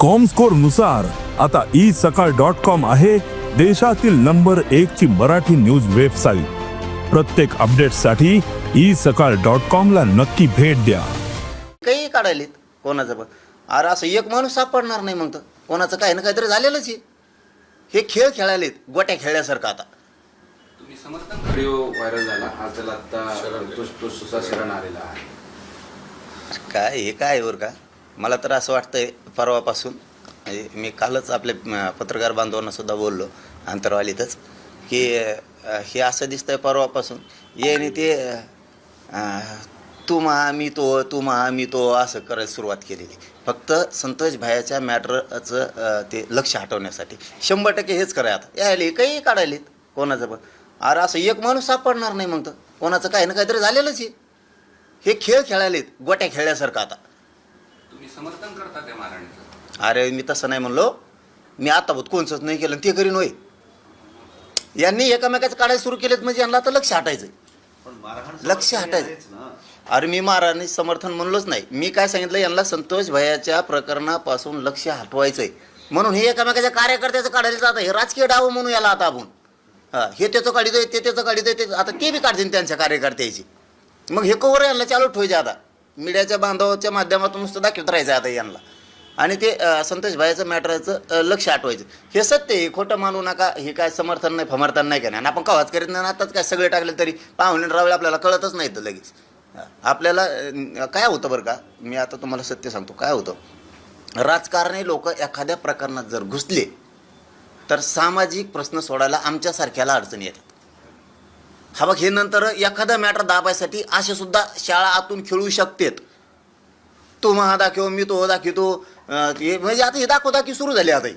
कॉमस्कोरनुसार आता ई सकाळ dot com आहे देशातील नंबर एक ची मराठी न्यूज वेबसाईट प्रत्येक अपडेटसाठी ई सकाळ डॉट कॉम ला नक्की भेट द्या. काही काढायलेत कोणाचं पण. अरे असं एक माणूस सापडणार नाही मग तर. कोणाचं काही ना काहीतरी झालेलंच आहे. हे खेळ खेळायलेत गोट्या खेळल्यासारखं आता. तुम्ही समर्थन व्हिडिओ व्हायरल झाला. आज त्याला आता तो तो सुसा शरण आलेला आहे. काय हे काय बरं का? मला तर असं वाटतंय परवापासून म्हणजे मी कालच आपले पत्रकार बांधवांना सुद्धा बोललो अंतरवालीतच की हे असं दिसतंय परवापासून. येणे ते तू महा मी तो तू महा मी तो असं करायला सुरुवात केलेली. फक्त संतोष भायाच्या मॅटरचं ते लक्ष हटवण्यासाठी. शंभर टक्के हेच कराय आता. यायले काही काढायलेत कोणाचं पण. अरे असं एक माणूस सापडणार नाही मग तर कोणाचं काही ना काहीतरी झालेलंच आहे. हे खेळ खेळायलेत गोट्या खेळल्यासारखं आता. समर्थन करता त्या महाराणीचं. अरे मी तसं नाही म्हणलो. मी आता होत कोणचंच नाही केलं आणि ते करीन होय यांनी एकामेकाचं काढायला सुरू केलेत म्हणजे यांना आता लक्ष हटायचं लक्ष हटायचं अरे मी महाराणी समर्थन म्हणलोच नाही. मी काय सांगितलं यांना संतोष भयाच्या प्रकरणापासून लक्ष हटवायचं आहे म्हणून हे एकामेकाच्या कार्यकर्त्याचं काढायला जातं हे राजकीय डाव म्हणून याला आता आपण. हां हे त्याचं काढितोय ते त्याचं काढितोय ते आता ते बी काढतील त्यांच्या कार्यकर्त्याची. मग हे कवर यांना चालू ठेवायचे आता. मीडियाच्या बांधवाच्या माध्यमातून नुसतं दाखवत राहायचं आता यांना. आणि ते अं, संतोष भाईचं मॅटरचं लक्ष आठवायचं. हे सत्य हे खोटं मानू नका हे काय समर्थन नाही फमर्थन नाही का नाही आणि आपण कवाच करीत नाही आताच काय सगळे टाकले तरी पाहुणे रावळे आपल्याला कळतच नाही तर लगेच आपल्याला काय होतं बरं का? मी आता तुम्हाला सत्य सांगतो. काय होतं? राजकारणी लोक एखाद्या प्रकरणात जर घुसले तर सामाजिक प्रश्न सोडायला आमच्यासारख्याला अडचणी येतात. हा बघ हे नंतर एखादा मॅटर दाबायसाठी असे सुद्धा शाळा आतून खेळू शकतेत. तो महा दाखव मी तो दाखवतो म्हणजे आता हे दाखव दाखवी सुरू झाली आता.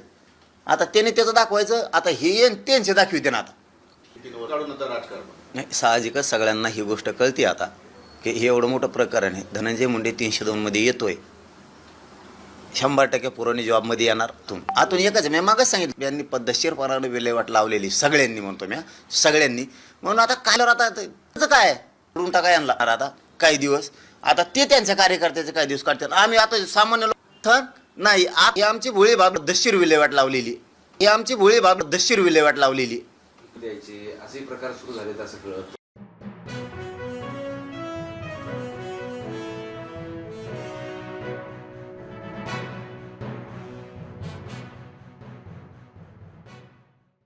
आता त्याने त्याचं दाखवायचं आता हे येन त्यांचे दाखविते ना आता. नाही साहजिकच सगळ्यांना ही गोष्ट कळते आता की हे एवढं मोठं प्रकरण आहे. धनंजय मुंडे तीनशे दोनमध्ये येतोय. शंभर टक्के पुरवणी जॉबमध्ये येणार तुम आतून एकच मी मागच सांगितलं. यांनी पद्धतशीरपणाने विल्हेवाट लावलेली सगळ्यांनी म्हणतो मी सगळ्यांनी. म्हणून आता काय आता त्याचं काय? करून टाका यांना. आता काही दिवस. आता ते त्यांच्या कार्यकर्त्याचे काही दिवस काढतात. आम्ही आता सामान्य लोक नाही. आमची भोळी बाब दशीर विल्हेवाट लावलेली. ही आमची भोळी बाब दशीर विल्हेवाट लावलेली. असे प्रकार सुरू झालेत असं कळत.